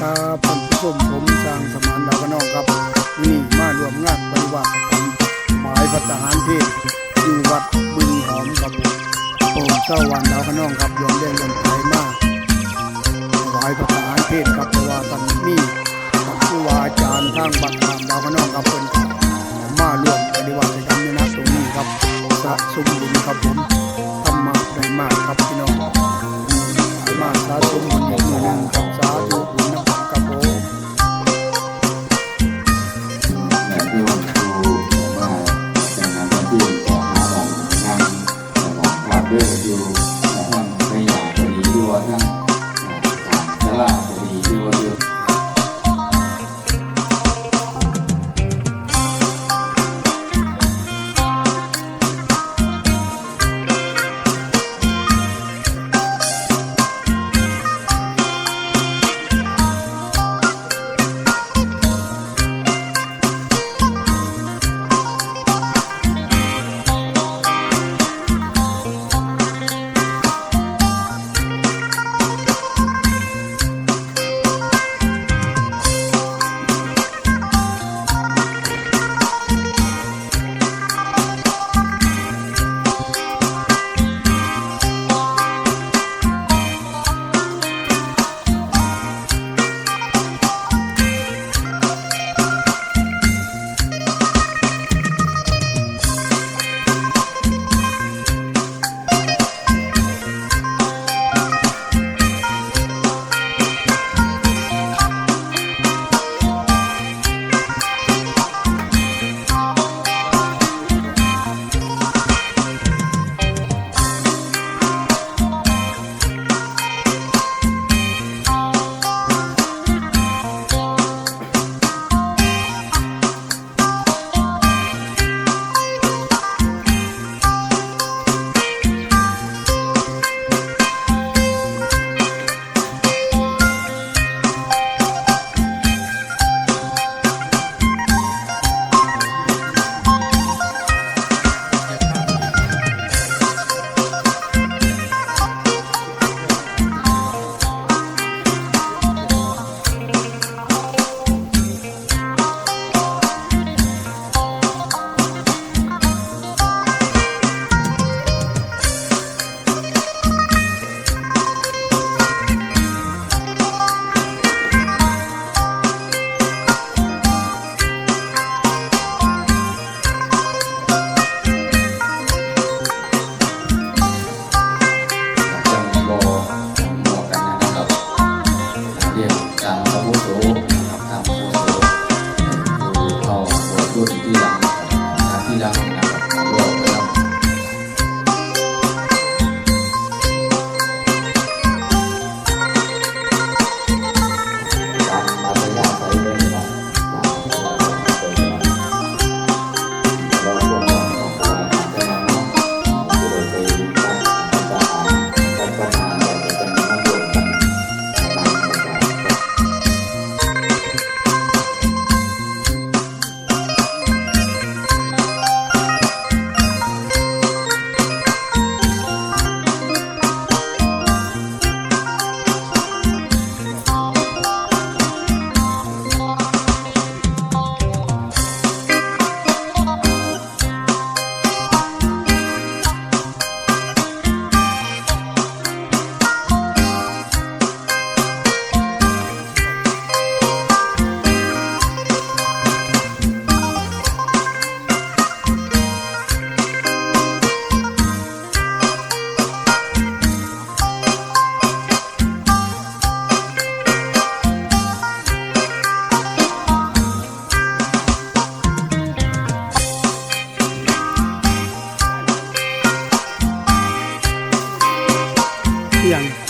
ครับท่านผู้ชมผมสร้างสมานดาวกนองครับนี่มารวมงานปฏิวัติธรรมหมายพัฒหารเพศอยู่วัดบึงหอมครับโอ้เจ้าวันดาวกนองครับยอมเล่นกันไปมากหมายพัฒหารเพศครับเพราะว่าตอนนี้ท่ผู้วาอาจารย์ทางบัตรทางดาวกนองครับเพิ่นมารวมปฏิวัติธรรมในนัตรงนี้ครับสะสมบุญครับผมทำมาได้มากครับพี่น้องมาสาธุบุญอีกหนึ่งครับ Young.